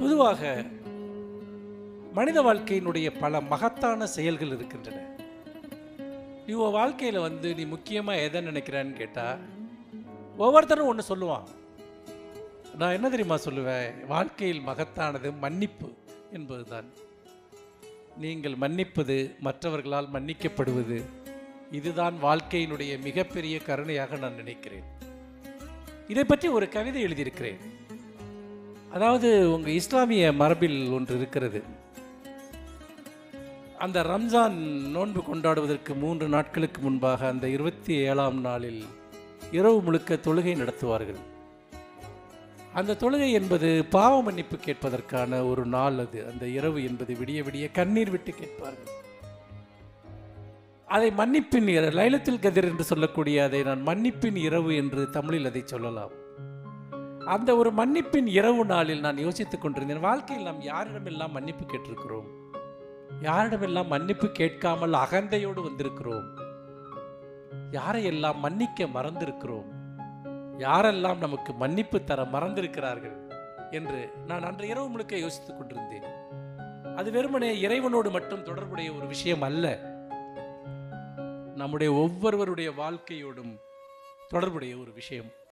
பொதுவாக மனித வாழ்க்கையினுடைய பல மகத்தான செயல்கள் இருக்கின்றன. நீ உன் வாழ்க்கையில் வந்து நீ முக்கியமாக எதை நினைக்கிறான்னு கேட்டால் ஒவ்வொருத்தரும் ஒன்று சொல்லுவான். நான் என்ன தெரியுமா சொல்லுவேன்? வாழ்க்கையில் மகத்தானது மன்னிப்பு என்பதுதான். நீங்கள் மன்னிப்பது மற்றவர்களால் மன்னிக்கப்படுவது இதுதான் வாழ்க்கையினுடைய மிகப்பெரிய கருணையாக நான் நினைக்கிறேன். இதை பற்றி ஒரு கவிதை எழுதியிருக்கிறேன். அதாவது உங்கள் இஸ்லாமிய மரபில் ஒன்று இருக்கிறது. அந்த ரம்ஜான் நோன்பு கொண்டாடுவதற்கு மூன்று நாட்களுக்கு முன்பாக அந்த இருபத்தி ஏழாம் நாளில் இரவு முழுக்க தொழுகை நடத்துவார்கள். அந்த தொழுகை என்பது பாவ மன்னிப்பு கேட்பதற்கான ஒரு நாள் அது. அந்த இரவு என்பது விடிய விடிய கண்ணீர் விட்டு கேட்பார்கள். அதை மன்னிப்பின் இர- லைலத்துல் கதிர் என்று சொல்லக்கூடிய அதை நான் மன்னிப்பின் இரவு என்று தமிழில் அதை சொல்லலாம். அந்த ஒரு மன்னிப்பின் இரவு நாளில் நான் யோசித்துக் கொண்டிருந்தேன். வாழ்க்கையில் நாம் யாரிடமெல்லாம் மன்னிப்பு கேட்டிருக்கிறோம்? யாரிடமெல்லாம் மன்னிப்பு கேட்காமல் அகந்தையோடு வந்திருக்கிறோம்? யாரையெல்லாம் மன்னிக்க மறந்திருக்கிறோம்? யாரெல்லாம் நமக்கு மன்னிப்பு தர மறந்திருக்கிறார்கள்? என்று நான் அன்று இரவு முழுக்க யோசித்துக் கொண்டிருந்தேன். அது வெறுமனே இறைவனோடு மட்டும் தொடர்புடைய ஒரு விஷயம் அல்ல. நம்முடைய ஒவ்வொருவருடைய வாழ்க்கையோடும் தொடர்புடைய ஒரு விஷயம்.